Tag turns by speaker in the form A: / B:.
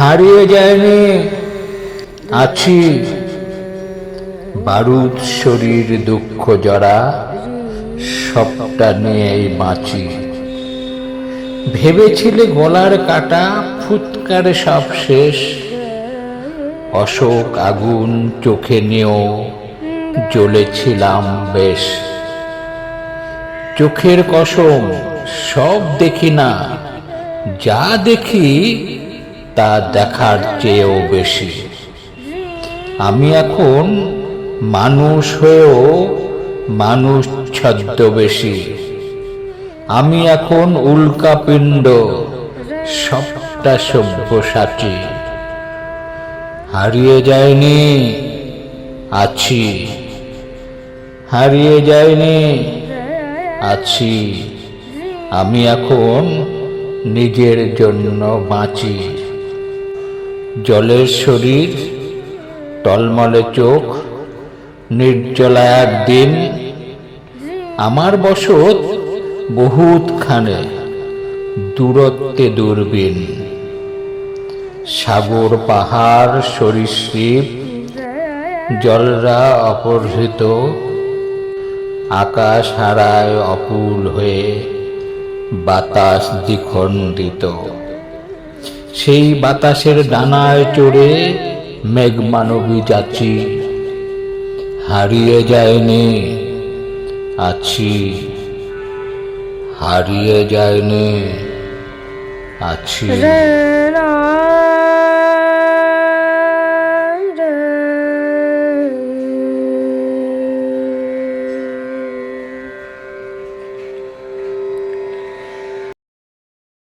A: হারিয়ে যায়নি আছি বারুদ শরীর দুঃখ জরা সবটা নিয়েই বাঁচি ভেবেছিলে গলার কাটা ফুৎকার সব শেষ অশোক আগুন চোখে নিয়েও জ্বলেছিলাম বেশ। চোখের কসম, সব দেখি না। যা দেখি, তা দেখার চেয়েও বেশি। আমি এখন মানুষ হয়েও মানুষ ছদ্মবেশী। আমি এখন উল্কাপিণ্ড সবটা সভ্যসাচী হারিয়ে যায়নি আছি। হারিয়ে যায়নি আছি। আমি এখন নিজের জন্য বাঁচি। জলের শরীর, টলমলে চোখ, নির্জলা একদিন। আমার বসত বহুত খানে দূরত্বে দূরবীন। সাগর পাহাড়, সরীসৃপ জলরা অপহৃত, আকাশ হারায় অকুল হয়ে বাতাস দ্বিখণ্ডিত। সেই বাতাসের ডানায় চড়ে মেঘমানবী যাচ্ছি হারিয়ে যায়নি, আছি। হারিয়ে যায়নি, আছি।